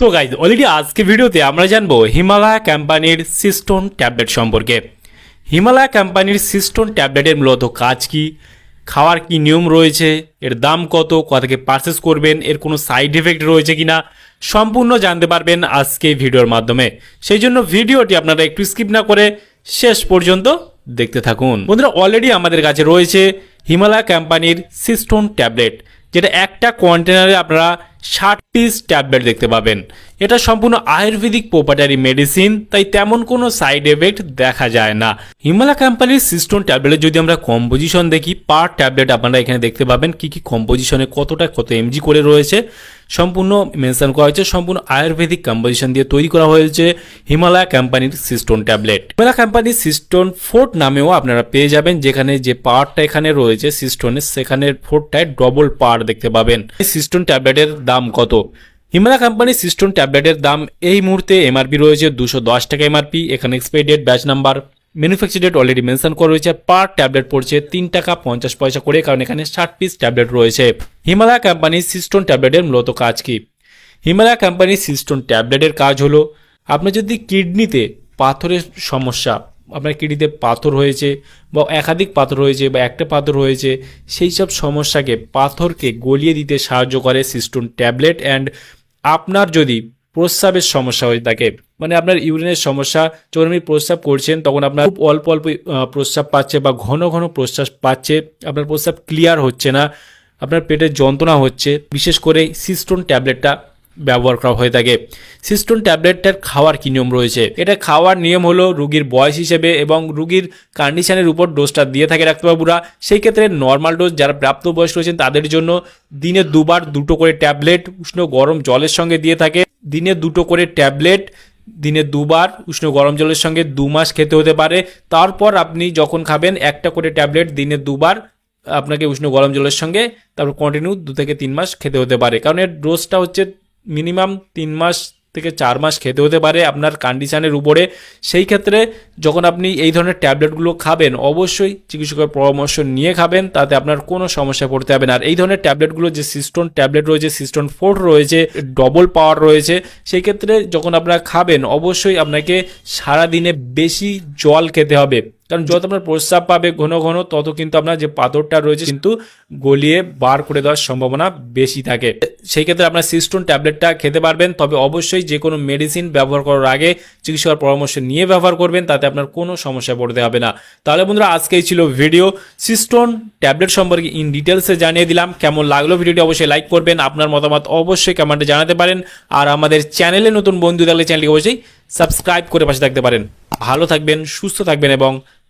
So guys already আজকে ভিডিওতে আমরা জানব হিমালয়া কোম্পানির সিস্টোন ট্যাবলেট সম্পর্কে। হিমালয়া কোম্পানির সিস্টোন ট্যাবলেটের মূলত কাজ কি? খাওয়ার কি নিয়ম রয়েছে? এর দাম কত? কোথা থেকে পারচেস করবেন? এর কোনো সাইড এফেক্ট রয়েছে কিনা? সম্পূর্ণ জানতে পারবেন আজকে ভিডিওর মাধ্যমে। সেই জন্য ভিডিওটি আপনারা একটু স্কিপ না করে শেষ পর্যন্ত দেখতে থাকুন। বন্ধুরা অলরেডি আমাদের কাছে রয়েছে হিমালয়া কোম্পানির সিস্টোন ট্যাবলেট, যেটা একটা কন্টেনারে আপনারা ষাট পিস ট্যাবলেট দেখতে পাবেন। এটা সম্পূর্ণ আয়ুর্বেদিক প্রপার্টারি মেডিসিন তাই তেমন কোনো সাইড এফেক্ট দেখা যায় না। হিমালয়া কোম্পানির সিস্টোন ট্যাবলেটের যদি আমরা কম্পোজিশন দেখি পার ট্যাবলেট আপনারা এখানে দেখতে পাবেন কি কি কম্পোজিশনে কতটা কত এমজি করে রয়েছে। সম্পূর্ণ মেনশন করা হয়েছে, সম্পূর্ণ আয়ুর্বেদিক কম্পোজিশন দিয়ে তৈরি করা হয়েছে হিমালয়া কোম্পানির সিস্টোন ট্যাবলেট হিমালয়া কোম্পানির সিস্টোন ফোর্ট নামেও আপনারা পেয়ে যাবেন, যেখানে যে পাওয়ারটা এখানে রয়েছে সিস্টোনের সেখানে ফোর্টটায় ডবল পাওয়ার দেখতে পাবেন। সিস্টোন ট্যাবলেটের দাম কত? হিমালয়া কোম্পানির সিস্টোন ট্যাবলেটের দাম এই মুহূর্তে এমআরপি রয়েছে দুশো দশ টাকা এমআরপি এখানে expiry date batch number manufacture date already mention করা রয়েছে পার ট্যাবলেট পড়ছে তিন টাকা পঞ্চাশ পয়সা করে, কারণ এখানে ষাট পিস ট্যাবলেট রয়েছে। হিমালয়া কোম্পানির সিস্টোন ট্যাবলেটের মূলত কাজ কি? হিমালয়া কোম্পানির সিস্টোন ট্যাবলেটের কাজ হলো আপনার যদি কিডনিতে পাথরের সমস্যা আপনার কিডনিতে পাথর হয়েছে বা একাধিক পাথর হয়েছে বা একটা পাথর হয়েছে সেই সব সমস্যাকে পাথরকে গলিয়ে দিতে সাহায্য করে সিস্টোন ট্যাবলেট। অ্যান্ড আপনার যদি প্রস্রাবের সমস্যা হয়ে থাকে মানে আপনার ইউরিনের সমস্যা, যখন আপনি প্রস্রাব করছেন, তখন আপনার খুব অল্প অল্প প্রস্রাব পাচ্ছে বা ঘন ঘন প্রস্রাব পাচ্ছে, আপনার প্রস্রাব ক্লিয়ার হচ্ছে না, আপনার পেটের যন্ত্রণা হচ্ছে। বিশেষ করে সিস্টোন ট্যাবলেটটা ব্যবহার করা হয়ে থাকে। সিস্টোন ট্যাবলেটটার খাওয়ার কী নিয়ম রয়েছে? এটা খাওয়ার নিয়ম হলো রুগীর বয়স হিসেবে এবং রুগীর কন্ডিশনের উপর ডোজটা দিয়ে থাকে ডাক্তারবাবুরা। সেই ক্ষেত্রে নর্মাল ডোজ যারা প্রাপ্তবয়স্ক রয়েছেন, তাদের জন্য দিনে দুবার দুটো করে ট্যাবলেট উষ্ণ গরম জলের সঙ্গে দিয়ে থাকে। দিনে দুটো করে ট্যাবলেট, দিনে দুবার উষ্ণ গরম জলের সঙ্গে দু মাস খেতে হতে পারে। তারপর আপনি যখন খাবেন, একটা করে ট্যাবলেট দিনে দুবার আপনাকে উষ্ণ গরম জলের সঙ্গে তারপর কন্টিনিউ দু থেকে তিন মাস খেতে হতে পারে। কারণ এর ডোজটা হচ্ছে মিনিমাম তিন মাস থেকে চার মাস খেতে হতে পারে আপনার কন্ডিশনের উপরে। সেই ক্ষেত্রে যখন আপনি এই ধরনের ট্যাবলেটগুলো খাবেন, অবশ্যই চিকিৎসকের পরামর্শ নিয়ে খাবেন, তাতে আপনার কোনো সমস্যায় পড়তে হবে না। আর এই ধরনের ট্যাবলেটগুলো যে সিস্টোন ট্যাবলেট রয়েছে সিস্টোন ফোর রয়েছে ডবল পাওয়ার রয়েছে, সেই ক্ষেত্রে যখন আপনারা খাবেন, অবশ্যই আপনাকে সারাদিনে বেশি জল খেতে হবে। কারণ যত আপনার প্রস্রাব পাবে ঘন ঘন, তত কিন্তু আপনার যে পাথরটা রয়েছে কিন্তু গলিয়ে বার করে দেওয়ার সম্ভাবনা বেশি থাকে। সেই ক্ষেত্রে আপনার সিস্টোন ট্যাবলেটটা খেতে পারবেন, তবে অবশ্যই যে কোনো মেডিসিন ব্যবহার করার আগে চিকিৎসকের পরামর্শ নিয়ে ব্যবহার করবেন, তাতে আপনার কোনো সমস্যায় পড়তে হবে না। তাহলে বন্ধুরা, আজকেই ছিল ভিডিও। সিস্টোন ট্যাবলেট সম্পর্কে ইন ডিটেলসে জানিয়ে দিলাম। কেমন লাগল ভিডিওটি অবশ্যই লাইক করবেন। আপনার মতামত অবশ্যই কমেন্টে জানাতে পারেন। আর আমাদের চ্যানেলে নতুন বন্ধু থাকলে চ্যানেলটি অবশ্যই সাবস্ক্রাইব করে পাশে থাকতে পারেন। ভালো থাকবেন, সুস্থ থাকবেন এবং